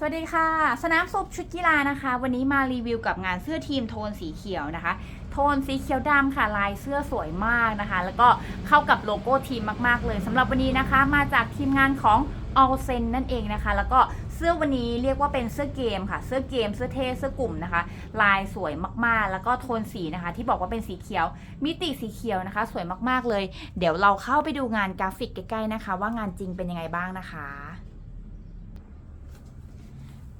สวัสดีค่ะ สนามสุบชุดกีฬานะคะ วันนี้มารีวิวกับงานเสื้อทีมโทนสีเขียวนะคะ โทนสีเขียวดำค่ะ ลายเสื้อสวยมากนะคะ แล้วก็เข้ากับโลโก้ทีมมากๆเลยสำหรับวันนี้นะคะ มาจากทีมงานของ All s e n นั่นเองนะคะ แล้วก็เสื้อวันนี้เรียกว่าเป็นเสื้อเกมค่ะ เสื้อเกม เสื้อเท่เสื้อกลุ่มนะคะ ลายสวยมากๆ แล้วก็โทนสีนะคะ ที่บอกว่าเป็นสีเขียว มิติสีเขียวนะคะ สวยมากๆเลย เดี๋ยวเราเข้าไปดูงานกราฟิกใกล้ๆนะคะ ว่างานจริงเป็นยังไงบ้างนะคะ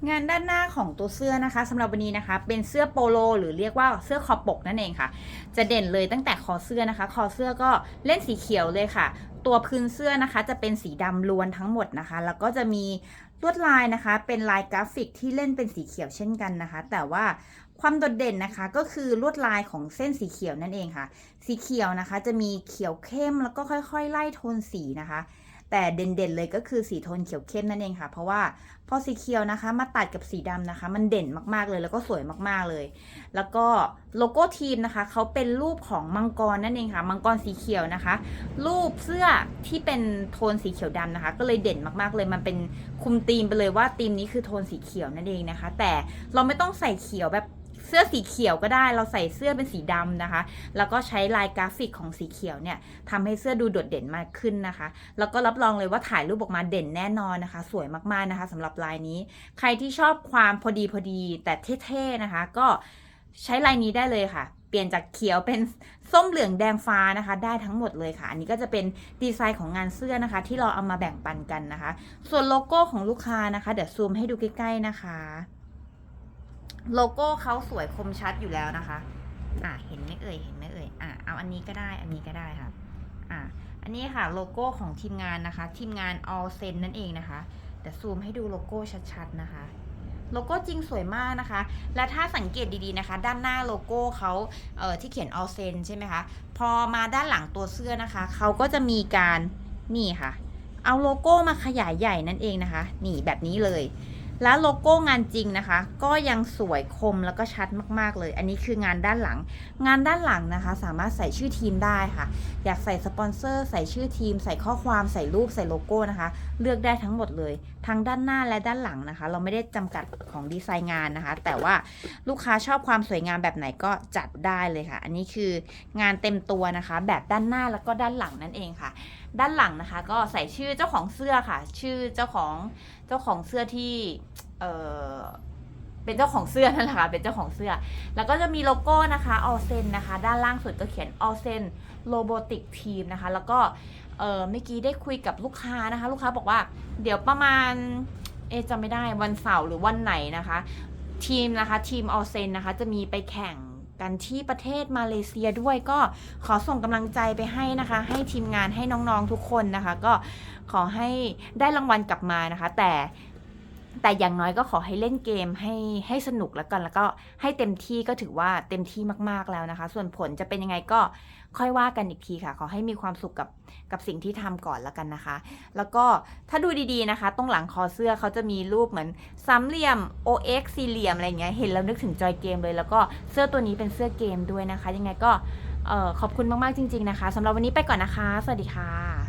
งานด้านหน้าของตัวเสื้อนะคะสำหรับวันนี้นะคะ เป็นเสื้อโปโล หรือเรียกว่าเสื้อคอปกนั่นเองค่ะ จะเด่นเลยตั้งแต่คอเสื้อนะคะ คอเสื้อก็เล่นสีเขียวเลยค่ะ ตัวพื้นเสื้อนะคะ จะเป็นสีดำล้วนทั้งหมดนะคะ แล้วก็จะมีลวดลายนะคะ เป็นลายกราฟิกที่เล่นเป็นสีเขียวเช่นกันนะคะ แต่ว่าความโดดเด่นนะคะก็คือลวดลายของเส้นสีเขียวนั่นเองค่ะ สีเขียวนะคะ จะมีเขียวเข้มแล้วก็ค่อย ๆ ไล่โทนสีนะคะ แต่เด่นๆเลยก็คือสีโทนเขียวเข้มนั่นเองค่ะ เพราะว่าพอสีเขียวนะคะ มาตัดกับสีดำนะคะ มันเด่นมากๆเลยแล้วก็สวยมากๆเลย แล้วก็โลโก้ทีมนะคะเขาเป็นรูปของมังกรนั่นเองค่ะ มังกรสีเขียวนะคะ รูปเสื้อที่เป็นโทนสีเขียวดำนะคะ ก็เลยเด่นมากๆเลย มันเป็นคุมธีมไปเลยว่าธีมนี้คือโทนสีเขียวนั่นเองนะคะ แต่เราไม่ต้องใส่เขียวแบบ เสื้อสีเขียวก็ได้เราใส่เสื้อเป็นสีดำนะคะ แล้วก็ใช้ลายกราฟิกของสีเขียวเนี่ยทำให้เสื้อดูโดดเด่นมากขึ้นนะคะ แล้วก็รับรองเลยว่าถ่ายรูปออกมาเด่นแน่นอนนะคะ สวยมากๆนะคะสำหรับลายนี้ ใครที่ชอบความพอดีพอดีแต่เท่ๆนะคะ ก็ใช้ลายนี้ได้เลยค่ะ เปลี่ยนจากเขียวเป็นส้มเหลืองแดงฟ้านะคะ ได้ทั้งหมดเลยค่ะ อันนี้ก็จะเป็นดีไซน์ของงานเสื้อนะคะ ที่เราเอามาแบ่งปันกันนะคะ ส่วนโลโก้ของลูกค้านะคะ เดี๋ยวซูมให้ดูใกล้ๆนะคะ โลโก้เขาสวยคมชัดอยู่แล้วนะคะ อะเห็นไหมเอ่ย เห็นไหมเอ่ย อะเอาอันนี้ก็ได้ อันนี้ก็ได้ค่ะ อะอันนี้ค่ะโลโก้ของทีมงานนะคะ ทีมงาน All Sen นั่นเองนะคะเดี๋ยวซูมให้ดูโลโก้ชัดๆนะคะ โลโก้จริงสวยมากนะคะ และถ้าสังเกตดีๆนะคะ ด้านหน้าโลโก้เขาเอ่อที่เขียน All Sen ใช่ไหมคะ พอมาด้านหลังตัวเสื้อนะคะ เขาก็จะมีการนี่ค่ะ เอาโลโก้มาขยายใหญ่นั่นเองนะคะ นี่แบบนี้เลย แล้วโลโก้งานจริงนะคะ ก็ยังสวยคมแล้วก็ชัดมากๆเลย อันนี้คืองานด้านหลัง งานด้านหลังนะคะ สามารถใส่ชื่อทีมได้ค่ะ อยากใส่สปอนเซอร์ใส่ชื่อทีม ใส่ข้อความใส่รูปใส่โลโก้นะคะ เลือกได้ทั้งหมดเลยทั้งด้านหน้าและด้านหลังนะคะ เราไม่ได้จำกัดของดีไซน์งานนะคะ แต่ว่าลูกค้าชอบความสวยงามแบบไหนก็จัดได้เลยค่ะ อันนี้คืองานเต็มตัวนะคะ แบบด้านหน้าแล้วก็ด้านหลังนั่นเองค่ะ ด้านหลังนะคะ ก็ใส่ชื่อเจ้าของเสื้อค่ะ ชื่อเจ้าของ เจ้าของเสื้อที่เออเป็นเจ้าของเสื้อนั่นแหละค่ะเป็นเจ้าของเสื้อ แล้วก็จะมีโลโก้นะคะออเซนนะคะ ด้านล่างสุดก็เขียนออเซนโ o โบติกทีมนะคะ แล้วก็เออเมื่อกี้ได้คุยกับลูกค้านะคะ ลูกค้าบอกว่า เดี๋ยวประมาณเอจำไม่ได้วันเสาร์หรือวันไหนนะคะ ทีมนะคะทีมออเซนนะคะ จะมีไปแข่ง กันที่ประเทศมาเลเซียด้วยก็ขอส่งกำลังใจไปให้นะคะ ให้ทีมงานให้น้องๆทุกคนนะคะ ก็ขอให้ได้รางวัลกลับมานะคะ แต่ แต่อย่างน้อยก็ขอให้เล่นเกมให้ให้สนุกแล้วกันแล้วก็ให้เต็มที่ก็ถือว่าเต็มที่มากๆแล้วนะคะ ส่วนผลจะเป็นยังไงก็ค่อยว่ากันอีกทีค่ะ ขอให้มีความสุขกับกับสิ่งที่ทำก่อนแล้วกันนะคะ แล้วก็ถ้าดูดีๆนะคะ ตรงหลังคอเสื้อเขาจะมีรูปเหมือนสามเหลี่ยม OX สี่เหลี่ยมอะไรเงี้ยเห็นแล้วนึกถึงจอยเกมเลย แล้วก็เสื้อตัวนี้เป็นเสื้อเกมด้วยนะคะ ยังไงก็ออขอบคุณมากๆจริง ๆนะคะสำหรับวันนี้ไปก่อนนะคะ สวัสดีค่ะ